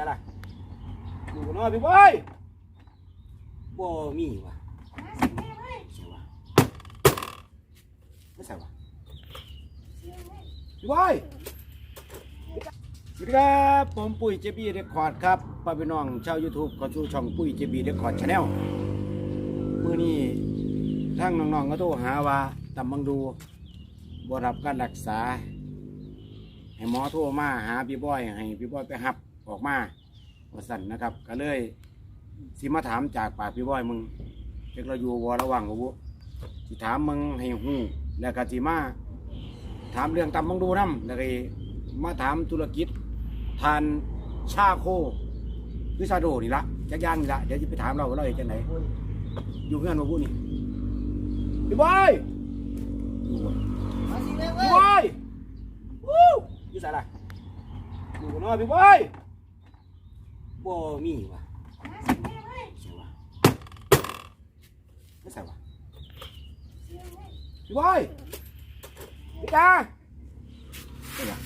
ส่ล่ะอยู่กันเนาะพี่บอยบ่มีวะใช่วะไม่ใช่วะพี่บอยสวัสดีครับผมปุ้ยเจบีเรคคอร์ดครับพ่อพี่น้องชาว YouTube ก็ชูช่องปุ้ยเจบีเรคคอร์ดชาแนลมื้อนี้ทั้งน้องๆก็โทรหาว่าตำบังดูบรับการรักษา ให้หมอโทรมาหาพี่บอยให้พี่บอยไปหับออกมา ว่าสั่นนะครับ ก็เลยสิมาถามจากปากพี่บอยมึงเด็กเราอยู่วอระหว่างกับวุสิถามมึงให้หูแล้วก็สิมาถามเรื่องตำบังดูน้ำแล้วก็มาถามธุรกิจทานชาโคหรือชาโดนี่ละจักอยางนี่ละเดี๋ยวจะไปถามเราว่าเราเห็นจังไหนอยู่เพื่อนมาพูดนี่พี่บอยอยู่บ่มาสิแม่พี่เว้บอยยวู้อยู่ใส่ละอยู่กันเนาะพี่บอย บ่มีว่ะใช่ว่ะไม่ใส่ว่ะพี่บอยพี่ตาใช่ว่ะ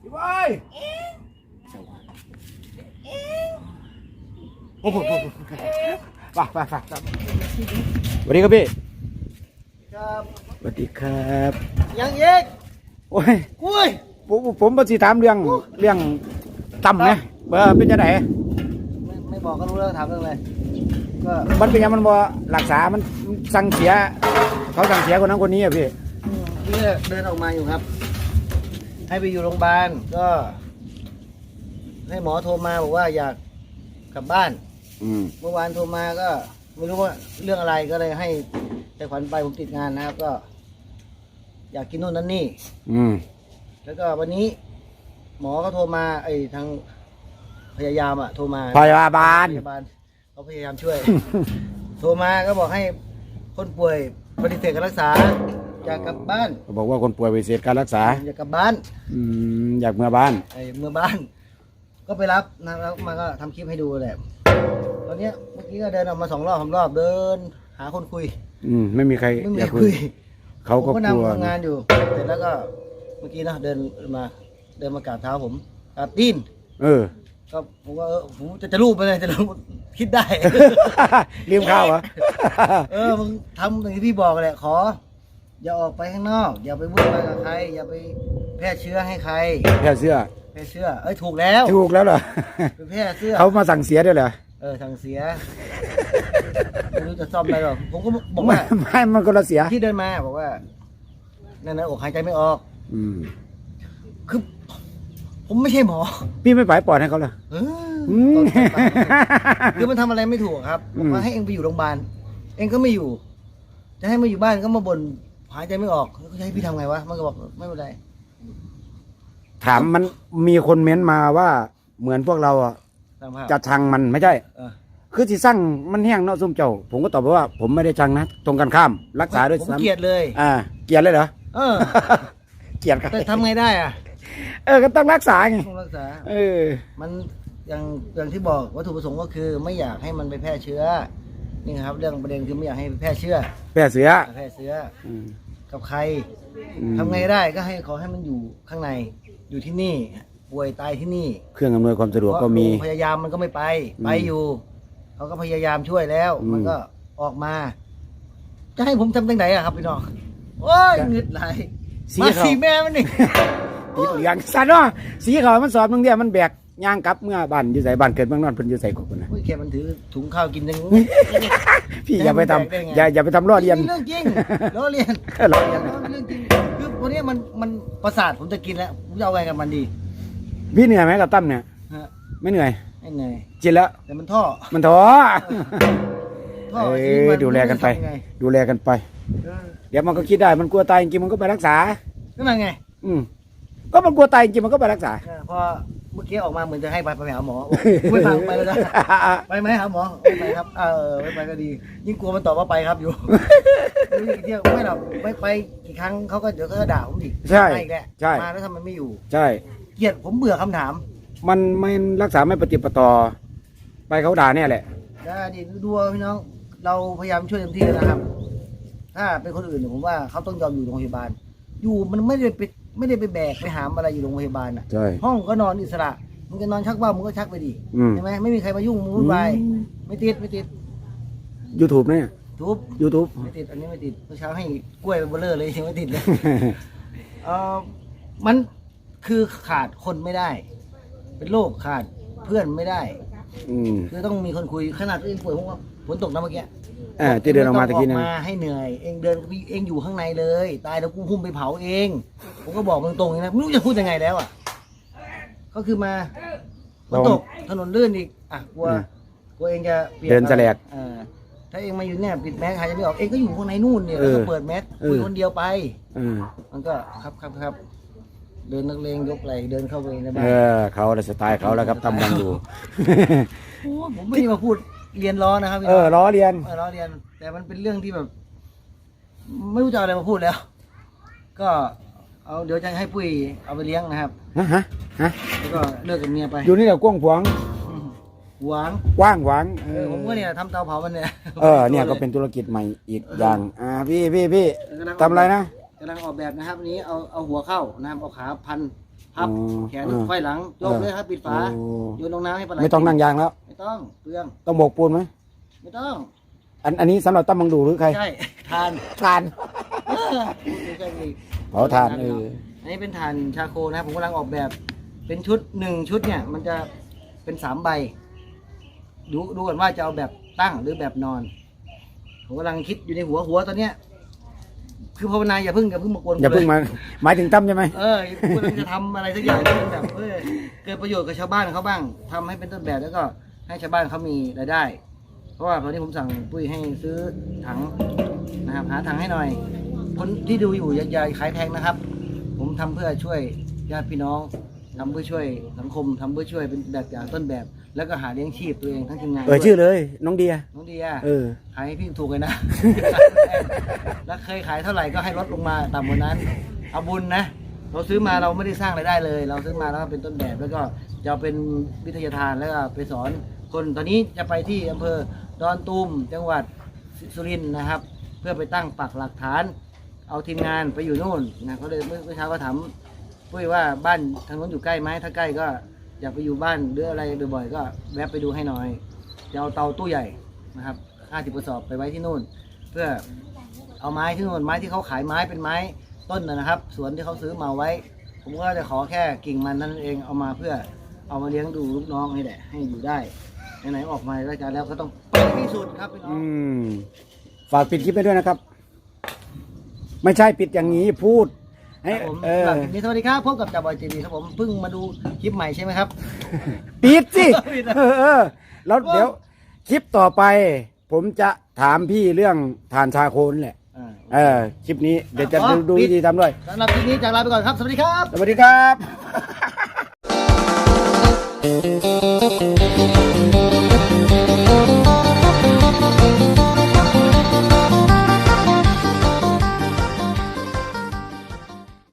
พี่บอยใช่ว่ะโอ้โหไปไปไปสวัสดีครับพี่ครับสวัสดีครับ ยังเย็กโอ้ยกุ้ย ผมผมมาสิถามเรื่องเรื่องต่ำนะเออเป็นจะไหนไม่ไม่บอกก็รู้แล้วถามเรื่องอะไรก็มันเป็นยังมันบ่รักษา มันมันสั่งเสีย เขาสั่งเสียคนนั้นคนนี้อะพี่อืมนี่ก็เดินออกมาอยู่ครับ ให้ไปอยู่โรงพยาบาลก็ ให้หมอโทรมาบอกว่าอยากกลับบ้านอืมเมื่อวานโทรมาก็ไม่รู้ว่าเรื่องอะไรก็เลยให้แต่ขวัญไปผมติดงานนะครับ ก็ อยากกินโน่นนั่นนี่ อืม แล้วก็วันนี้ หมอก็โทรมา ไอ้ทางพยายามอะโทรมาพยาบาล พยาบาลเขาพยายามช่วย โทรมาก็บอกให้คนป่วยปฏิเสธการรักษาอยากกลับบ้านเขาบอกว่าคนป่วยไปเสียการรักษา อยากกลับบ้านอืมอยากเมื่อบ้าน ไอ้เมื่อบ้าน ก็ไปรับนะแล้วมาก็ทำคลิปให้ดูแหละตอนเนี้ยเมื่อกี้ก็เดินออกมาสองรอบสามรอบเดิน หาคนคุย อืมไม่มีใครไม่มีอยากคุคุยยเขาก็ผมกลัวนำทำงานอยู่เสร็จแล้วก็เมื่อกี้นะเดินมาเดินมากราบเท้าผมกราบตีนเออ ก็ผมก็เออผมจะจะรูปไปเลยจะรูปคิดได้ ลืมข้าวเหรอ เออมึงทำอย่างที่พี่บอกแหละขอ อย่าออกไปข้างนอก อย่าไปวุ่นวายกับใคร อย่าไปแพร่เชื้อให้ใคร แค่เสื้อแพร่เชื้อเอ้ยถูกแล้วถูกแล้วเหรอ ไปแพร่เชื้อ เขามาสั่งเสียด้วยเหรอเออสั่งเสีย ไม่รู้จะซ่อมอะไรหรอกผมก็บอกไม่ว่าไม่มันก็ละเสีย ที่เดินมาบอกว่านั่นนะอกหายใจไม่ออก อืมคือ ผมไม่ใช่หมอ พี่ไม่ปล่อยปอดให้เขาเหรอเอออืม คือมันทำอะไรไม่ถูกครับอืบอมกว่าให้เองไปอยู่โรงพยาบาลเองก็ไม่อยู่ จะให้มาอยู่บ้านก็มาบ่นหายใจไม่ออกแล้วจะให้พี่ทำไงวะมันก็บอกไม่เป็นไรถามมันมีคนเม้นมาว่า เหมือนพวกเราอะตามภาพจะชังมันไม่ใช่ เออคือที่สร้างมันแห้งเนาะส้มเจ้า ผมก็ตอบไปว่า ผมไม่ได้ชังนะตรงกันข้าม รักษาด้วยผมซ้ำเกลียดเลยอ่า เกลียดเลยเหรอ เออ เกลียดครับแต่ทำไงได้อะเออก็ต้องรักษาไงต้องรักษา เออ มันอย่างอย่างที่บอกวัตถุประสงค์ก็คือ ไม่อยากให้มันไปแพร่เชื้อ นี่ครับ เรื่องประเด็นคือไม่อยากให้ไปแพร่เชื้อ แพ้เสือแพร่เชื้ออืมกับใครอืมทำไงได้ก็ให้ขอให้มันอยู่ข้างใน อยู่ที่นี่ ป่วยตายที่นี่เครื่องอำนวยความสะดวกก็มี เพราะโรงพยายามมันก็ไม่ไป อืมไปอยู่เขาก็พยายามช่วยแล้ว อืม มันก็ออกมา จะให้ผมทำตั้งไหนอะครับพี่น้องโอ้ยก็เงึดไหล สีมาเขาสีแม่มันนี่สีเหลืองสันเนาะสีเขาวมันสอบนึงเดียวมันแบกย่างกลับเมื่อบ้านอยู่ใส่บ้านเกิดเมืองนอนเพิ่นอยู่ใส่กุกนะโอ้ยแค่มันถือถุงข้าวกินยัง พี่อย่าไปทำแบกได้ไง อย่าอย่าไปทำล้อเลียนเรื่องจริงล้อเลียนเออล้อเลียนเรื่องจริงคือวันนี้มันมันประสาทผมจะกินแล้วผมจะเอาไงกับมันดีพี่เหนื่อยไหมกับตั้มเนี่ยฮะไม่เหนื่อยไม่เหนื่อยจินแล้วแต่มันท่อมันท้อท่อเอ้ชีวิตมัยดูแลกันไปม่รู้จะทำยังไงดูแลกันไป เออ เดี๋ยวมันก็คิดได้มันกลัวตายจริงๆมันก็ไปรักษา นั่นมันไงอืมก็มันกลัวตายจริงๆมันก็ไปรักษา เออพอเมื่อกี้ออกมาเหมือนจะให้ไปไปหาหมอบอกไม่ไปไปเลยนะไปไหมหาหมอไม่ไปครับ เออไม่ไปก็ดี ยิ่งกลัวมันตอบว่าไปครับอยู่ไม่รู้จะเที่ยวไม่หรอกไม่ไปกี่ครั้งเขาก็เดี๋ยวเขาก็ด่าผมอีกใช่มาอีกแหละใช่ มาแล้วทำไมไม่อยู่ ใช่ เกลียดผมเบื่อคำถามมันไม่รักษาไม่ปฏิปต่อ ไปเขาด่าเนี่ยแหละ ได้ดิดูเอาพี่น้อง เราพยายามช่วยเต็มที่แล้วนะครับ ถ้าเป็นคนอื่นเนี่ยผมว่าเขาต้องยอมอยู่โรงพยาบาล อยู่มันไม่ได้ไปไม่ได้ไปแบกไปหามอะไรอยู่โรงพยาบาลอะ ใช่ ห้องก็นอนอิสระมึงจะนอนชักว่าวมึงก็ชักไปดิอืม ใช่ไหมไม่มีใครมายุ่งมึงวุ่นวายไม่ติดไม่ติดยูทูบเนี่ย ทุบยูทูบไม่ติด อันนี้ไม่ติดเมื่อเช้าให้กล้วยไปเบลเลอร์เลยยังไม่ติดเลย เออมันคือขาดคนไม่ได้ เป็นโรคขาดเพื่อนไม่ได้ อืม คือต้องมีคนคุยขนาดตัวเองป่วยผมว่าฝนตกนะเมื่อกี้ อ่าที่เดินออกมาตะกี้ไต้นะงออกมาให้เหนื่อย เองเดินเองอยู่ข้างในเลย ตายแล้วกูหุ้มไปเผาเอง ผมก็บอกตรงๆอย่างนี้นะไม่รู้จะพูดยังไงแล้วอะ ก็คือมาฝนตกถนนลื่นอีก อะกลัวกลัวเองจะปียเดินแสลกเออถ้าเองมาอยู่เนี่ยปิดแมสหายใจไม่ออกเองก็อยู่ข้างในนู่นเนี่ยเอแล้วอก็เปิดแมสเออคุยคนเดียวไปอืมมันก็ครับครับครับเดินนักเลงยกไหลเดินเข้าไปในบ้าเอนอเขาสไตล์เขาแล้วครับทำกันอยู่โอ้ผมไม่ได้มาพูด เรียนล้อนะครับพี่เออล้อเลียนเออล้อเรียน แต่มันเป็นเรื่องที่แบบ ไม่รู้จะเอาอะไรมาพูดแล้ว ก็เอาเดี๋ยวจะให้ปุ้ยเอาไปเลี้ยงนะครับฮะฮะฮะแล้วก็เลิกกับเมียไปอยู่นี่แหละกว้างขวางอืมหวางกว้างขวางเออผมก็เนี่ยทำเตาเผามันเนี่ยเออเนี่ยก็เป็นธุรกิจใหม่อีกอย่างอ่าพี่พี่พี่ทำอะไรนะกำลังออกแบบนะครับอันนี้เอาเอาหัวเข้านะครับเอาขาพัน พับอ๋อแขนอ่า ไขว้หลังโยกเลยครับปิดฝาโอ้โยนลงน้ำให้ปลาไหลไม่ต้องนั่งยางแล้ว ไม่ต้องเปลืองต้องโบกปูนไหมไม่ต้องอันอันนี้สำหรับตั้มมังดูหรือใครใช่ทานทานเออไม่ใช่อีก เผาถ่านเออ อันนี้เป็นถ่านชาโคนะครับผมกำลังออกแบบ เป็นชุดหนึ่งชุดเนี่ย มันจะเป็นสามใบ ดูดูก่อนว่าจะเอาแบบตั้งหรือแบบนอน ผมกำลังคิดอยู่ในหัวหัวตอนเนี้ย คือภาวนาอย่าเพิ่งอย่าเพิ่งมากวนอย่าเพิ่งกูเลยมา หมายถึงตั้มใช่ไหมเออกูกำลังจะทำอะไรสักอย่างที่มันแบบเออเกิดประโยชน์กับชาวบ้านเขาบ้างทำให้เป็นต้นแบบแล้วก็ให้ชาวบ้านเขามีรายได้ เพราะว่าตอนนี้ผมสั่งปุ้ยให้ซื้อถังนะครับหาถังให้หน่อย คนที่ดูอยู่อย่าอย่าขายแพงนะครับ ผมทำเพื่อช่วยญาติพี่น้องทำเพื่อช่วยสังคมทำเพื่อช่วยเป็นแบบอย่างต้นแบบ แล้วก็หาเลี้ยงชีพตัวเองทั้งทีมงานเออชื่อเลย น้องเดีย น้องเดียเออ ขายให้พี่ถูกเลยนะ แล้วเคยขายเท่าไหร่ก็ให้ลดลงมาต่ำกว่านั้น เอาบุญนะ เราซื้อมาเราไม่ได้สร้างรายได้เลย เราซื้อมาแล้วก็เป็นต้นแบบแล้วก็จะเอาเป็นวิทยาทานแล้วก็ไปสอนคนตอนนี้จะไปที่อำเภอดอนตูมจังหวัดสุรินทร์นะครับ เพื่อไปตั้งปักหลักฐาน เอาทีมงานไปอยู่นู่นนะเขาเลยเมื่อเมื่อเช้าก็ถามปุ้ยว่าบ้านทางนู้นอยู่ใกล้ไหมถ้าใกล้ก็ อยากไปอยู่บ้านหรืออะไรบ่อยๆก็แวะไปดูให้หน่อยจะเอาเตาตู้ใหญ่นะครับ50กระสอบไปไว้ที่นู่น เพื่อเอาไม้ที่นู่นไม้ที่เขาขายไม้เป็นไม้ต้นนะครับ สวนที่เขาซื้อมาไว้ ผมก็จะขอแค่กิ่งมันนั่นเองเอามาเพื่อเอามาเลี้ยงดูลูกน้องให้แหละ ให้อยู่ได้ไหนๆออกมารายการแล้วก็ต้องไปที่สุดครับพี่น้ออืมฝากปิดคลิปไปด้วยนะครับ ไม่ใช่ปิดอย่างนี้พูด ให้ครับผมเออ สำหรับคลิปนี้สวัสดีครับพบกับจ่าบอยทีวีครับผมเพิ่งมาดูคลิปใหม่ใช่ไหมครับ ปิดสิปิดอะเออเออแล้วเดี๋ยวคลิปต่อไป ผมจะถามพี่เรื่องทานชาโคนแหละ อ่า เออคลิปนี้เดี๋ยวจะอ๋อดูดูปิดวิธีทำด้วย สำหรับคลิปนี้จากลาไปก่อนครับ สวัสดีครับ สวัสดีครับ